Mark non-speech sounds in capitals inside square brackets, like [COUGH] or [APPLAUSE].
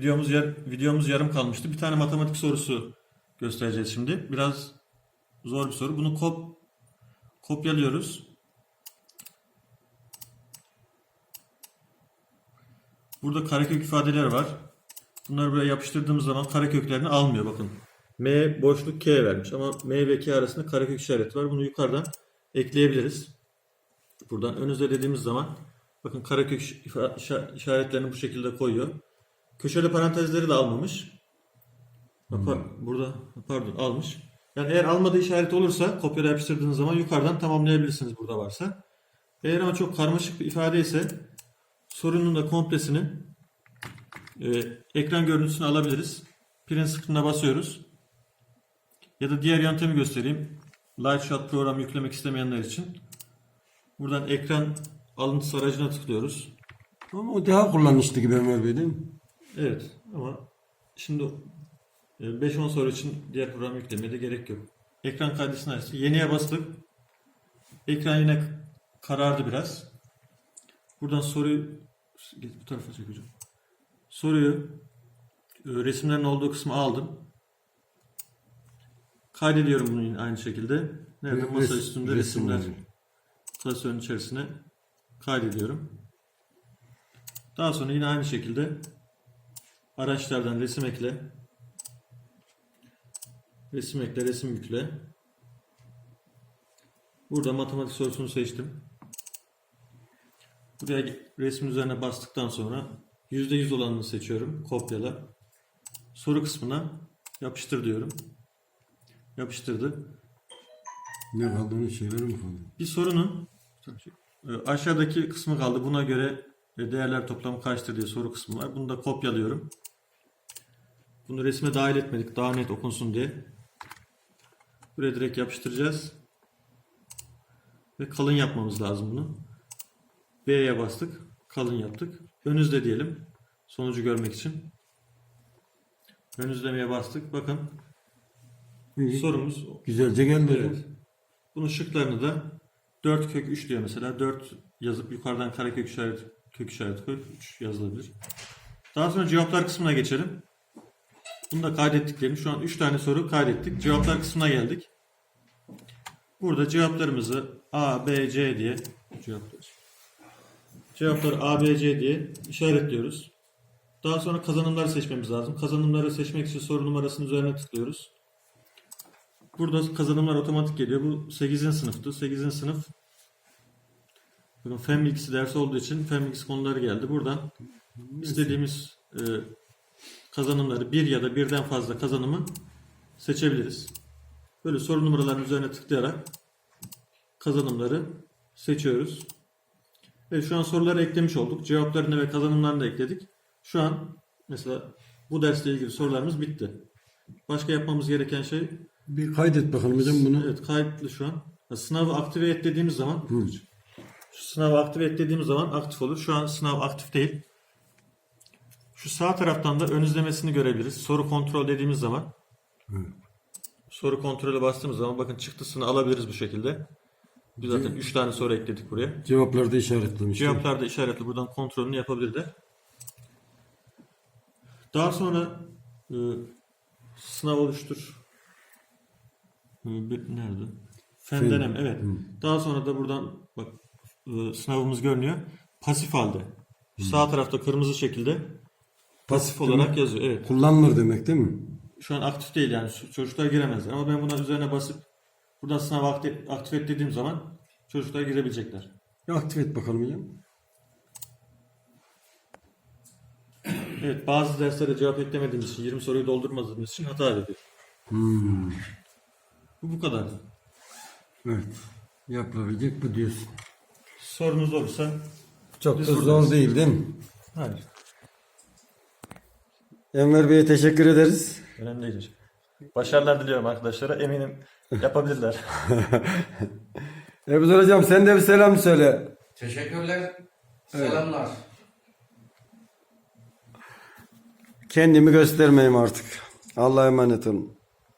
Videomuz yar- videomuz yarım kalmıştı. Bir tane matematik sorusu göstereceğiz şimdi. Biraz zor bir soru. Bunu kop kopyalıyoruz. Burada karekök ifadeleri var. Bunları buraya yapıştırdığımız zaman kareköklerini almıyor bakın. M boşluk K vermiş ama M ve K arasında karekök işareti var. Bunu yukarıdan ekleyebiliriz. Buradan önünüze dediğimiz zaman bakın karekök işaretlerini bu şekilde koyuyor. Köşeli parantezleri de almamış. Par- burada pardon almış. Yani eğer almadığı işaret olursa kopyala yapıştırdığınız zaman yukarıdan tamamlayabilirsiniz burada varsa. Eğer ama çok karmaşık bir ifade ise sorunun da komplesini e, ekran görüntüsünü alabiliriz. Print screen'e basıyoruz. Ya da diğer yöntemi göstereyim. Lightshot program yüklemek istemeyenler için. Buradan ekran alıntısı aracına tıklıyoruz. Ama o daha kullanışlı gibi Ömer Bey değil mi? Evet ama şimdi e, 5-10 soru için diğer programı yüklemeye de gerek yok. Ekran kaydısını açtık. Yeniye bastık. Ekran yine karardı biraz. Buradan soruyu bu tarafa çekeceğim. Soruyu e, resimlerin olduğu kısmı aldım. Kaydediyorum bunu yine aynı şekilde. Nerede? Res- Masa üstünde resimler resimler. klasörün içerisine kaydediyorum. Daha sonra yine aynı şekilde araçlardan resim ekle. Resim ekle, resim yükle. Burada matematik sorusunu seçtim. Buraya resmin üzerine bastıktan sonra %100 olanını seçiyorum. Kopyala. Soru kısmına yapıştır diyorum. Yapıştırdı. Ne kaldığını şeyler mi kaldı? Bir sorunun e, aşağıdaki kısmı kaldı. Buna göre e, değerler toplamı kaçtır diye soru kısmı var. Bunu da kopyalıyorum. Bunu resme dahil etmedik. Daha net okunsun diye. Buraya direkt yapıştıracağız. Ve kalın yapmamız lazım bunu. B'ye bastık. Kalın yaptık. Önüzde diyelim. Sonucu görmek için. Önüzlemeye bastık. Bakın İyi. sorumuz Güzelce geldi. Evet. Bunun şıklarını da 4 kök 3 diyor mesela. 4 yazıp yukarıdan karekök işareti kök işareti koyup 3 yazılabilir. Daha sonra cevaplar kısmına geçelim. Bunu da kaydettik diyelim. Şu an 3 tane soru kaydettik. Cevaplar kısmına geldik. Burada cevaplarımızı A, B, C diye cevaplar. Cevapları A, B, C diye işaretliyoruz. Daha sonra kazanımları seçmemiz lazım. Kazanımları seçmek için soru numarasının üzerine tıklıyoruz. Burada kazanımlar otomatik geliyor. Bu 8. sınıftı. 8. sınıf fen bilgisi dersi olduğu için fen bilgisi konuları geldi. Buradan istediğimiz e, kazanımları bir ya da birden fazla kazanımı seçebiliriz. Böyle soru numaralarının üzerine tıklayarak kazanımları seçiyoruz. Ve şu an soruları eklemiş olduk. Cevaplarını ve kazanımlarını da ekledik. Şu an mesela bu dersle ilgili sorularımız bitti. Başka yapmamız gereken şey Bir kaydet bakalım hocam bunu. Evet kayıtlı şu an. Sınavı aktive et dediğimiz zaman Hı. sınavı aktive et dediğimiz zaman aktif olur. Şu an sınav aktif değil. Şu sağ taraftan da ön izlemesini görebiliriz. Soru kontrol dediğimiz zaman soru kontrole bastığımız zaman bakın çıktısını alabiliriz bu şekilde. Biz zaten 3 tane soru ekledik buraya. Cevaplarda işaretlemiş. Cevaplar da işaretli. Buradan kontrolünü yapabilir de. Daha sonra e, sınav oluştur. E, nerede? Fen Fen. deneme. Evet. Daha sonra da buradan bak e, sınavımız görünüyor. Pasif halde. Şu Sağ tarafta kırmızı şekilde pasif olarak demek- yazıyor. Evet. Kullanılır demek değil mi? Şu an aktif değil yani çocuklar giremezler. Ama ben buna üzerine basıp buradan sınav aktif, aktif et dediğim zaman çocuklar girebilecekler. Bir aktif et bakalım hocam. Evet bazı derslere cevap eklemediğimiz için 20 soruyu doldurmadığımız için hata ediyor. Hmm. Bu bu kadar. Evet. Yapılabilecek bu diyorsun. Sorunuz olursa Çok da zor değil değil mi? hayır. Enver Bey'e teşekkür ederiz. Önemli değil. hocam. Başarılar diliyorum arkadaşlara. Eminim yapabilirler. [LAUGHS] Ebu hocam sen de bir selam söyle. Teşekkürler. Selamlar. Kendimi göstermeyeyim artık. Allah'a emanet olun.